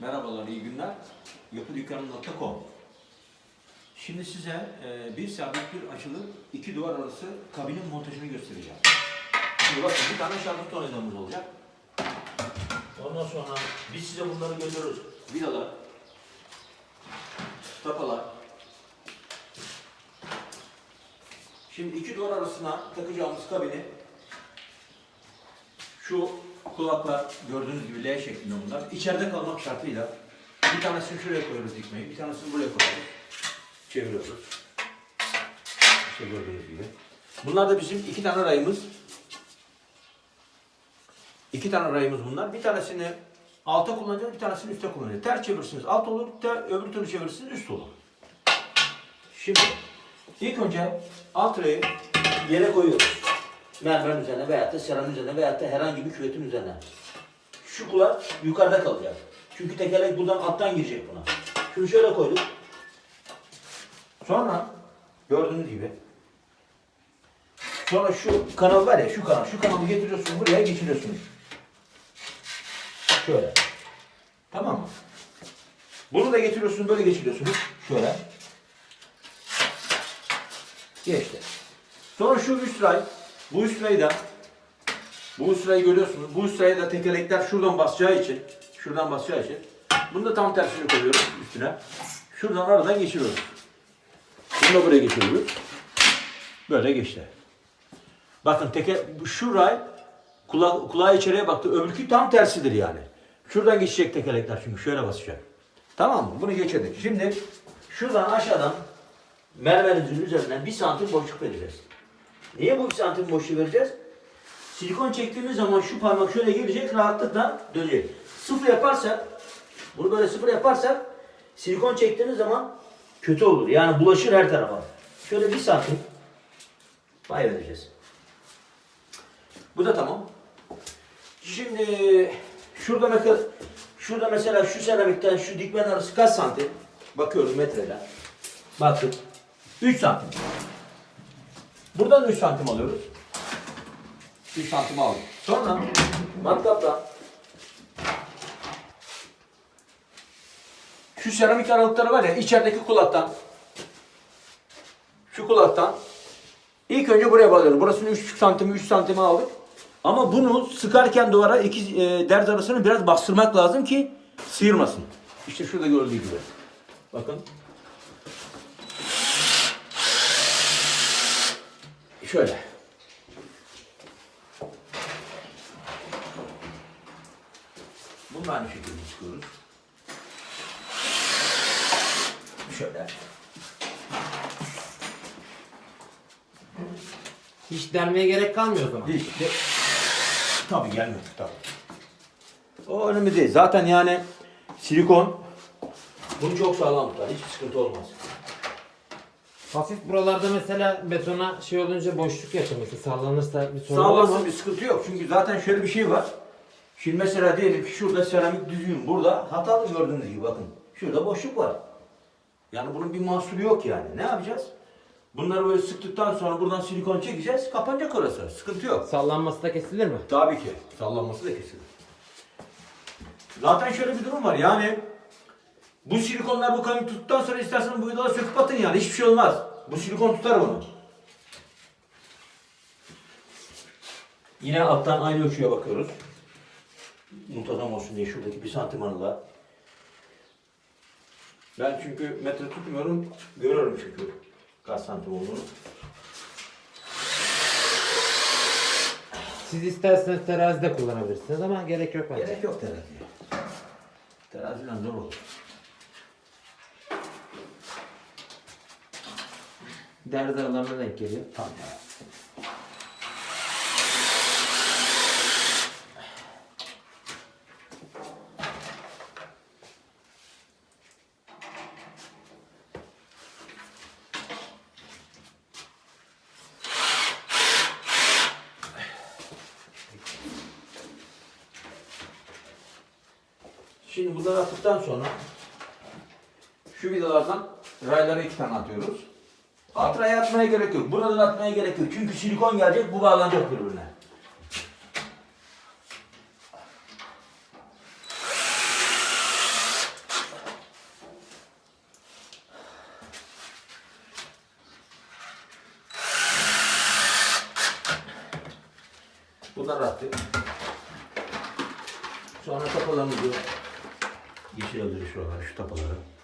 Merhabalar, iyi günler. Yapıdükkanı.com Şimdi size e, bir sabit bir açılı iki duvar arası kabinin montajını göstereceğim. Şimdi bakın bir tane şarkı tornavidamız olacak. Ondan sonra biz size bunları görüyoruz. Vidalar, tapalar. Şimdi iki duvar arasına takacağımız kabini şu kulaklar gördüğünüz gibi L şeklinde bunlar. İçeride kalmak şartıyla bir tanesini şuraya koyuyoruz dikmeyi, bir tanesini buraya koyuyoruz. Çeviriyoruz. İşte gördüğünüz gibi. Bunlar da bizim iki tane rayımız. İki tane rayımız bunlar. Bir tanesini alta kullanacağız, bir tanesini üste kullanacağız. Ters çevirirsiniz alt olur, ter, öbür türlü çevirirsiniz üst olur. Şimdi ilk önce alt rayı yere koyuyoruz. Mermer üzerine veyahut da seramik üzerine veyahut da herhangi bir küvetin üzerine. Şu kulak yukarıda kalacak. Çünkü tekerlek buradan alttan girecek buna. Şunu şöyle koyduk. Sonra gördüğünüz gibi sonra şu kanal var ya şu kanal şu kanalı getiriyorsun buraya geçiriyorsunuz. Şöyle. Tamam mı? Bunu da getiriyorsunuz böyle geçiriyorsunuz. Şöyle. Geçti. Sonra şu üst ray, bu üst rayı da bu üst rayı görüyorsunuz. Bu üst rayı da tekerlekler şuradan basacağı için, şuradan basacağı için bunu da tam tersini koyuyoruz üstüne. Şuradan aradan geçiriyoruz. Bunu da buraya geçiriyoruz. Böyle geçti. Bakın teke, şu ray kula, kulağa içeriye baktı. Öbürkü tam tersidir yani. Şuradan geçecek tekerlekler çünkü şöyle basacak. Tamam mı? Bunu geçirdik. Şimdi şuradan aşağıdan mermerimizin üzerinden bir santim boşluk vereceğiz. Niye bu bir santim boşluğu vereceğiz? Silikon çektiğimiz zaman şu parmak şöyle gelecek, rahatlıkla dönecek. Sıfır yaparsak, bunu böyle sıfır yaparsak, silikon çektiğiniz zaman kötü olur. Yani bulaşır her tarafa. Şöyle bir santim pay vereceğiz. Bu da tamam. Şimdi şurada mesela, şurada mesela şu seramikten şu dikmen arası kaç santim? Bakıyoruz metreyle. Baktık. 3 santim. Buradan 3 santim alıyoruz. 3 santim aldık. Sonra matkapla şu seramik aralıkları var ya içerideki kulaktan şu kulaktan ilk önce buraya bağlıyoruz. Burasını 3 santim 3 santime aldık. Ama bunu sıkarken duvara iki e, derz arasını biraz bastırmak lazım ki sıyırmasın. İşte şurada gördüğü gibi. Bakın. Şöyle. Bunu da aynı şekilde çıkıyoruz. Şöyle. Hiç dermeye gerek kalmıyor o zaman. Hiç de... Tabii gelmedi tabii. O önemli değil. Zaten yani silikon bunu çok sağlam tutar. Hiçbir sıkıntı olmaz. Hafif buralarda mesela betona şey olunca boşluk yapılması sallanırsa bir sorun olur Sağlamasın mu? bir sıkıntı yok. Çünkü zaten şöyle bir şey var. Şimdi mesela diyelim ki şurada seramik düzgün. Burada hatalı gördüğünüz gibi bakın. Şurada boşluk var. Yani bunun bir mahsulü yok yani. Ne yapacağız? Bunları böyle sıktıktan sonra buradan silikon çekeceğiz. Kapanacak orası. Sıkıntı yok. Sallanması da kesilir mi? Tabii ki. Sallanması da kesilir. Zaten şöyle bir durum var. Yani bu silikonlar bu kanı tuttuktan sonra isterseniz bu vidaları söküp atın yani. Hiçbir şey olmaz. Bu silikon tutar bunu. Yine alttan aynı ölçüye bakıyoruz. Muntazam olsun diye şuradaki bir santim aralığa. Ben çünkü metre tutmuyorum. Görüyorum çünkü kaç santim olduğunu. Siz isterseniz terazide kullanabilirsiniz ama gerek yok bence. Gerek yok teraziye. Teraziden zor olur. Derz aralarına denk geliyor. Tamam. Şimdi bunları attıktan sonra şu vidalardan raylara iki tane atıyoruz. Hatraya atmaya gerek yok. Buradan atmaya gerek yok. Çünkü silikon gelecek, bu bağlanacak birbirine. Bunlar rahat değil. Sonra tapalarımızı geçirebiliriz şuralara, şey şu tapaları.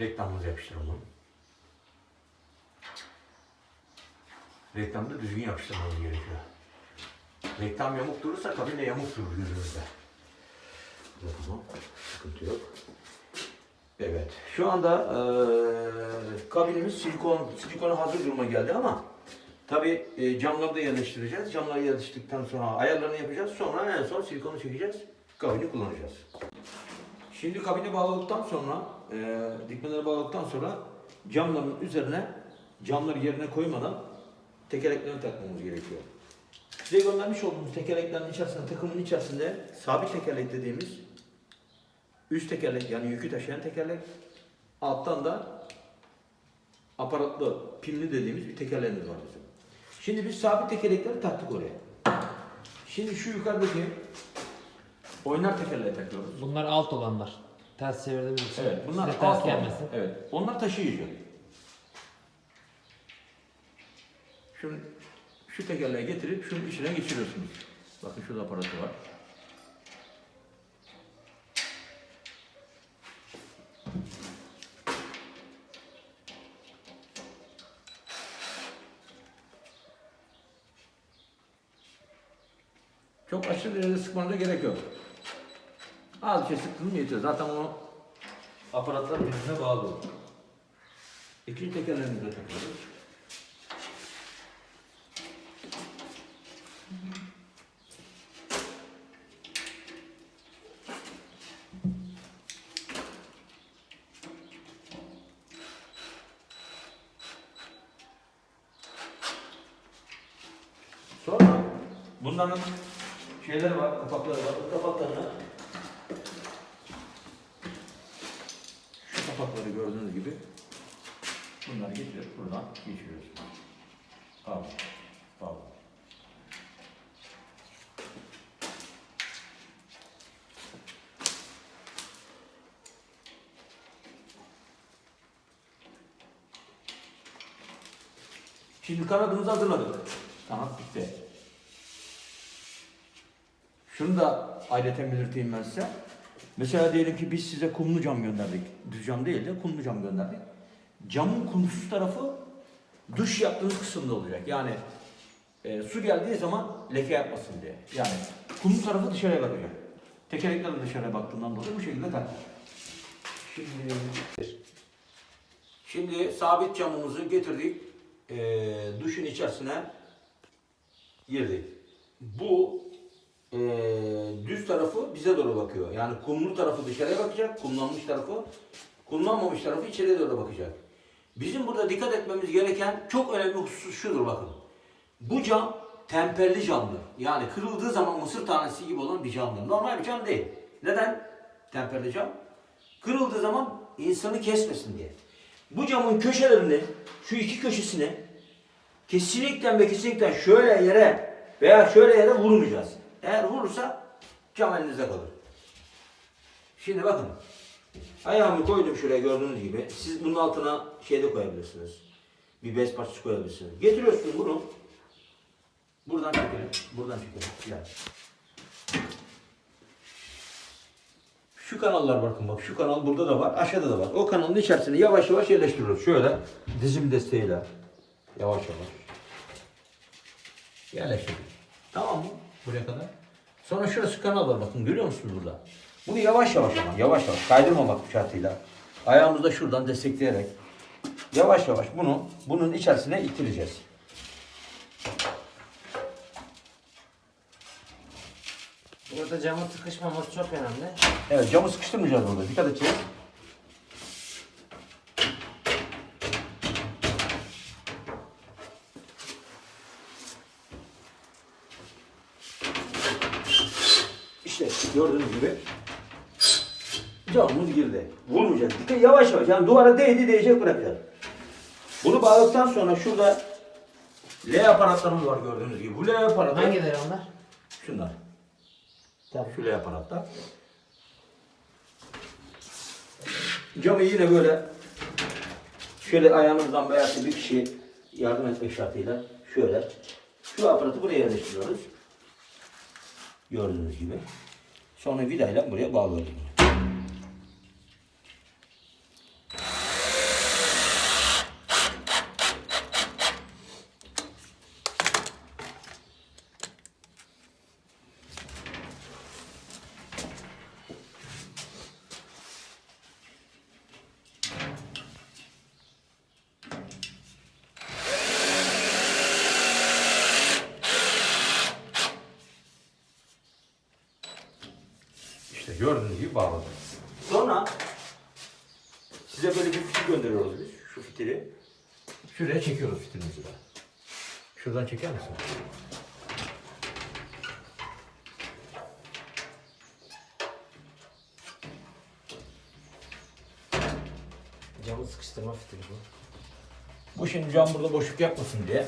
Reklamımızı yapıştıralım. Reklamda düzgün yapıştırmamız gerekiyor. Reklam yamuk durursa kabin de yamuk durur gözümüzde. Tamam, sıkıntı yok. Evet, şu anda eee kabinimiz silikon, silikona hazır duruma geldi ama tabi e, camları da yerleştireceğiz. Camları yerleştirdikten sonra ayarlarını yapacağız. Sonra en son silikonu çekeceğiz. Kabini kullanacağız. Şimdi kabini bağladıktan sonra, e, dikmeleri bağladıktan sonra camların üzerine camları yerine koymadan tekerleklerini takmamız gerekiyor. Size göndermiş olduğumuz tekerleklerin içerisinde, takımın içerisinde sabit tekerlek dediğimiz üst tekerlek yani yükü taşıyan tekerlek, alttan da aparatlı, pimli dediğimiz bir tekerleğimiz var bizim. Şimdi biz sabit tekerlekleri taktık oraya. Şimdi şu yukarıdaki oynar tekerleği takıyoruz. Bunlar alt olanlar. Ters çevirdiğimiz için Evet, bunlar size ters alt gelmesin. olanlar. Evet, onlar taşıyıcı. Şunu, şu tekerleği getirip şunun içine geçiriyorsunuz. Bakın şurada aparatı var. Çok aşırı derecede sıkmanıza gerek yok. Az bir şey sıktın yetiyor. Zaten o aparatlar birbirine bağlı olur. İkinci tekerlerimizi de takıyoruz. Sonra bunların şeyleri var, kapakları var. Bu kapaklarını şu kapakları gördüğünüz gibi bunları getirip buradan geçiriyoruz. Pardon. Pardon. Şimdi kanadımızı hazırladık. Kanat bitti. Şunu da ayrıca belirteyim ben size. Mesela diyelim ki biz size kumlu cam gönderdik. Düz cam değil de kumlu cam gönderdik. Camın kumsuz tarafı duş yaptığınız kısımda olacak. Yani e, su geldiği zaman leke yapmasın diye. Yani kumlu tarafı dışarıya bakacak. Tekerlekler dışarıya baktığından dolayı bu şekilde tak. Şimdi, şimdi sabit camımızı getirdik. E, duşun içerisine girdik. Bu e, düz tarafı bize doğru bakıyor. Yani kumlu tarafı dışarıya bakacak, kumlanmış tarafı, kumlanmamış tarafı içeriye doğru bakacak. Bizim burada dikkat etmemiz gereken çok önemli husus şudur bakın. Bu cam temperli camdır. Yani kırıldığı zaman mısır tanesi gibi olan bir camdır. Normal bir cam değil. Neden temperli cam? Kırıldığı zaman insanı kesmesin diye. Bu camın köşelerini, şu iki köşesini kesinlikle ve kesinlikle şöyle yere veya şöyle yere vurmayacağız. Eğer vurursa cam elinizde kalır. Şimdi bakın. Ayağımı koydum şuraya gördüğünüz gibi. Siz bunun altına şey de koyabilirsiniz. Bir bez parçası koyabilirsiniz. Getiriyorsun bunu. Buradan çekelim. Buradan çekelim. Gel. Şu kanallar bakın bak. Şu kanal burada da var. Aşağıda da var. O kanalın içerisine yavaş yavaş yerleştiriyoruz. Şöyle dizim desteğiyle. Yavaş yavaş. Yerleştirdik. Tamam mı? Buraya kadar. Sonra şurası kanal var bakın görüyor musunuz burada? Bunu yavaş yavaş ama yavaş yavaş kaydırmamak şartıyla ayağımızda şuradan destekleyerek yavaş yavaş bunu bunun içerisine ittireceğiz. Burada camın sıkışmaması çok önemli. Evet camı sıkıştırmayacağız burada dikkat edeceğiz. İşte gördüğünüz gibi camımız girdi. Vurmayacağız. Dikkat yavaş yavaş yani duvara değdi değecek bırakacağız. Bunu bağladıktan sonra şurada L aparatlarımız var gördüğünüz gibi. Bu L aparatı Hangileri onlar? şunlar. Tamam. Şöyle yapar hatta. Camı yine böyle şöyle ayağımızdan veya bir kişi yardım etmek şartıyla şöyle şu aparatı buraya yerleştiriyoruz. Gördüğünüz gibi. Sonra vidayla buraya bağlıyoruz. bunu. İşte bağladık. Sonra size böyle bir fitil gönderiyoruz biz. Şu fitili. Şuraya çekiyoruz fitilimizi de. Şuradan çeker misin? Camı sıkıştırma fitili bu. Bu şimdi cam burada boşluk yapmasın diye.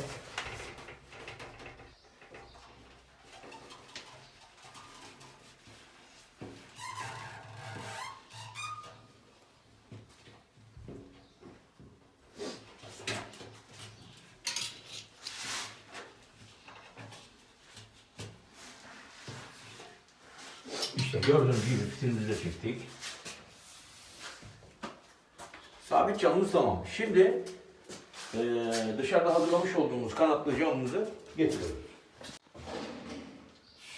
İşte gördüğünüz gibi fitilimizi de çektik. Sabit camımız tamam. Şimdi ee, dışarıda hazırlamış olduğumuz kanatlı camımızı getiriyoruz.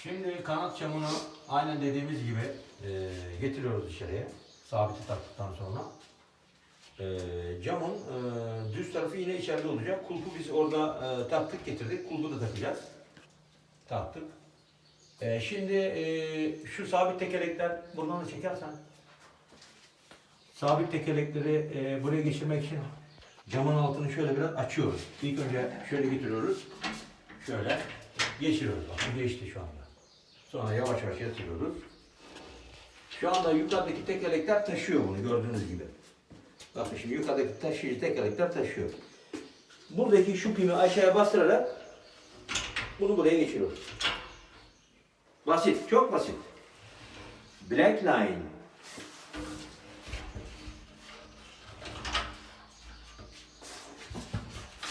Şimdi kanat camını aynen dediğimiz gibi e, getiriyoruz dışarıya. Sabiti taktıktan sonra. E, camın e, düz tarafı yine içeride olacak. Kulpu biz orada e, taktık getirdik. Kulpu da takacağız. Taktık. E, şimdi e, şu sabit tekerlekler buradan da çekersen. Sabit tekerlekleri e, buraya geçirmek için camın altını şöyle biraz açıyoruz. İlk önce şöyle getiriyoruz. Şöyle geçiriyoruz. Bakın geçti şu anda. Sonra yavaş yavaş yatırıyoruz. Şu anda yukarıdaki tekerlekler taşıyor bunu gördüğünüz gibi. Bakın şimdi yukarıdaki taşıyıcı tekerlekler taşıyor. Buradaki şu pimi aşağıya bastırarak bunu buraya geçiriyoruz. Basit, çok basit. Black line.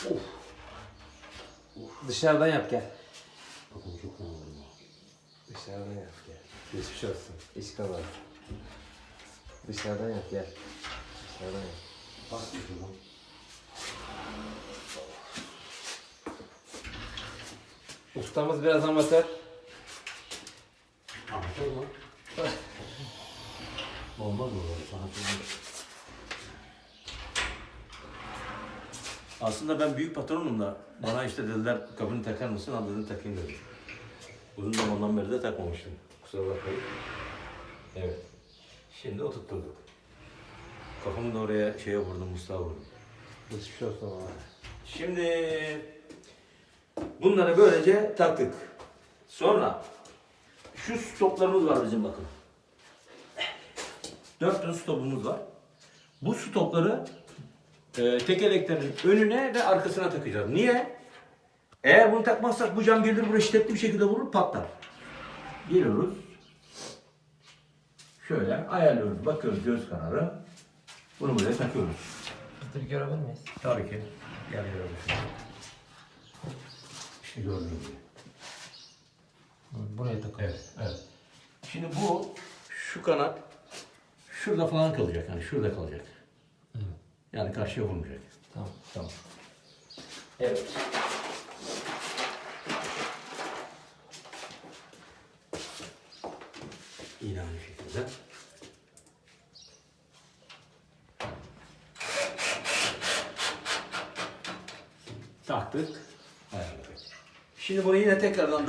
Of. Dışarıdan yap gel. Bakın çok önemli. Dışarıdan yap gel. Geçmiş olsun. İş kalan. Dışarıdan yap gel. Dışarıdan yap. Bak şuradan. Ustamız biraz amatör. Mı böyle sanat olmaz. Aslında ben büyük patronum da bana işte dediler kabını takar mısın? Al dedim takayım dedim. Uzun zamandan beri de takmamıştım. Kusura bakmayın. Evet. Şimdi oturtturduk. Kafamı da oraya şeye vurdum, musluğa vurdum. Geçmiş olsun ama. Şimdi bunları böylece taktık. Sonra şu stoplarımız var bizim bakın. Dört tane stopumuz var. Bu stopları e, tekerleklerin önüne ve arkasına takacağız. Niye? Eğer bunu takmazsak bu cam gelir buraya şiddetli bir şekilde vurur patlar. Geliyoruz. Şöyle ayarlıyoruz. Bakıyoruz göz kararı. Bunu buraya takıyoruz. Bir görebilir miyiz? Tabii ki. Gel görelim. İşte gördüğünüz gibi. Buraya takalım. Evet, evet. Şimdi bu, şu kanat şurada falan kalacak. Yani şurada kalacak. Evet. Yani karşıya vurmayacak. Tamam. Tamam. Evet. Yine aynı şekilde. Taktık. Ayarladık. Şimdi bunu yine tekrardan da